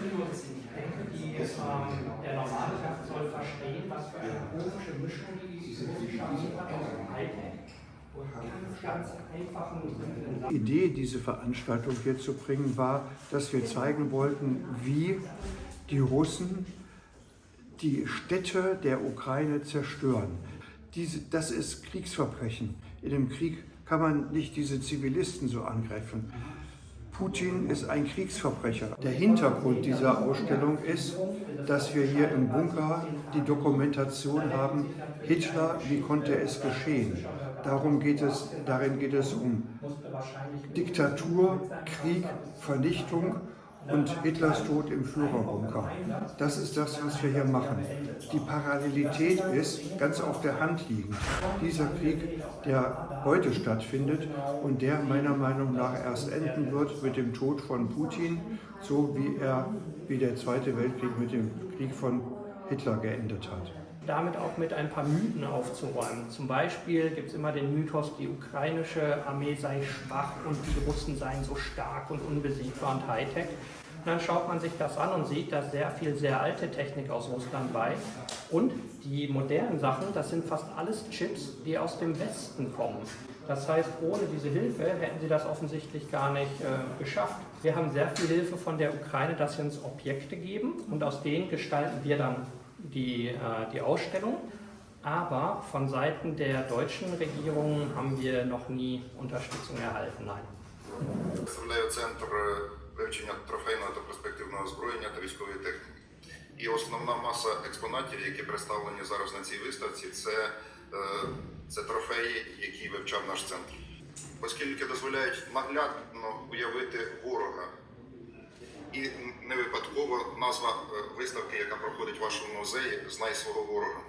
Bildungsintelekt, die ähm, der Normalkraft soll verstehen, was für eine komische Mischung die Wissenschaft hat aus dem Alltag. Die Idee, diese Veranstaltung hier zu bringen, war, dass wir zeigen wollten, wie die Russen die Städte der Ukraine zerstören. Diese, das ist Kriegsverbrechen. In dem Krieg kann man nicht diese Zivilisten so angreifen. Putin ist ein Kriegsverbrecher. Der Hintergrund dieser Ausstellung ist, dass wir hier im Bunker die Dokumentation haben, Hitler, wie konnte es geschehen? Darum geht es, darin geht es um Diktatur, Krieg, Vernichtung und Hitlers Tod im Führerbunker. Das ist das, was wir hier machen. Die Parallelität ist ganz auf der Hand liegend. Dieser Krieg, der heute stattfindet und der meiner Meinung nach erst enden wird mit dem Tod von Putin, so wie er wie der Zweite Weltkrieg mit dem Krieg von Hitler geendet hat damit auch mit ein paar Mythen aufzuräumen. Zum Beispiel gibt es immer den Mythos, die ukrainische Armee sei schwach und die Russen seien so stark und unbesiegbar und Hightech. Und dann schaut man sich das an und sieht, dass sehr viel sehr alte Technik aus Russland bei. Und die modernen Sachen, das sind fast alles Chips, die aus dem Westen kommen. Das heißt, ohne diese Hilfe hätten sie das offensichtlich gar nicht äh, geschafft. Wir haben sehr viel Hilfe von der Ukraine, dass sie uns Objekte geben und aus denen gestalten wir dann die, äh, die Ausstellung. Aber von Seiten der deutschen Regierung haben wir noch nie Unterstützung erhalten. Nein. Центр е, вивчення трофейного та перспективного озброєння та військової техніки. І основна маса експонатів, які представлені зараз на цій виставці, це, е, це трофеї, які вивчав наш центр. Оскільки дозволяють наглядно уявити ворога. І не випадково назва е, виставки, яка проходить в вашому музеї, Знай свого ворога.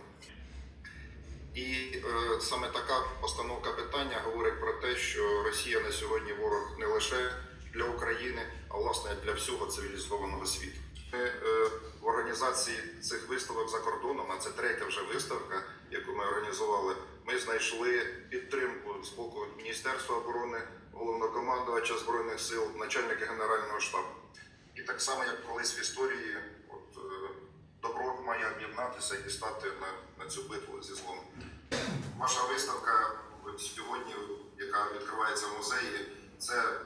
І е, саме така постановка питання говорить про те, що Росія на сьогодні ворог не лише для України, а власне для всього цивілізованого світу. Ми е, в організації цих виставок за кордоном, а це третя вже виставка, яку ми організували. Ми знайшли підтримку з боку Міністерства оборони, головнокомандувача збройних сил, начальника генерального штабу. І так само, як колись в історії, от е, добро має об'єднатися і стати на, на цю битву зі злом. Ваша виставка сьогодні, яка відкривається в музеї, це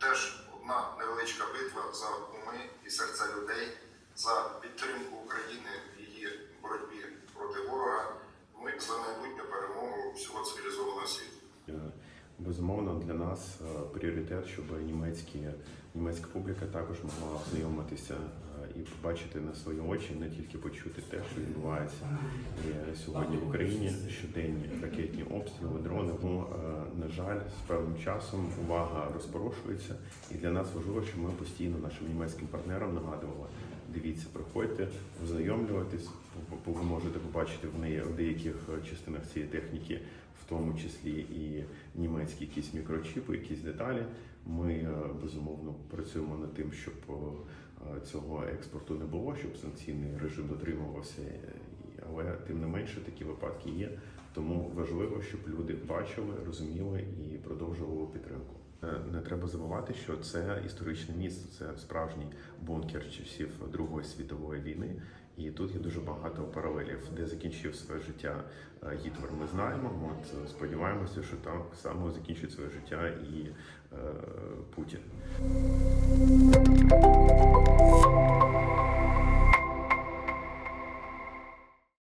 теж одна невеличка битва за уми і серця людей, за підтримку України в її боротьбі проти ворога. Ми за майбутню перемогу всього цивілізованого світу. Е, Безумовно, для нас е, пріоритет, щоб німецькі, німецька публіка також могла ознайомитися е, і побачити на свої очі, не тільки почути те, що відбувається І сьогодні в Україні щоденні ракетні обстріли, дрони. Е, на жаль, з певним часом увага розпорошується, і для нас важливо, що ми постійно нашим німецьким партнерам нагадували. Дивіться, приходьте, ознайомлюватись. Ви можете побачити в неї в деяких е, частинах цієї техніки, в тому числі і німецькі якісь мікрочіпи, якісь деталі. Ми е, безумовно працюємо над тим, щоб е, цього експорту не було, щоб санкційний режим дотримувався. Але тим не менше такі випадки є. Тому важливо, щоб люди бачили, розуміли і продовжували підтримку. Треба забувати, що це історичне місце, це справжній бункер часів Другої світової війни. І тут є дуже багато паралелів, де закінчив своє життя е, Гітлер. Ми знаємо. От сподіваємося, що так само закінчить своє життя і е, Путін.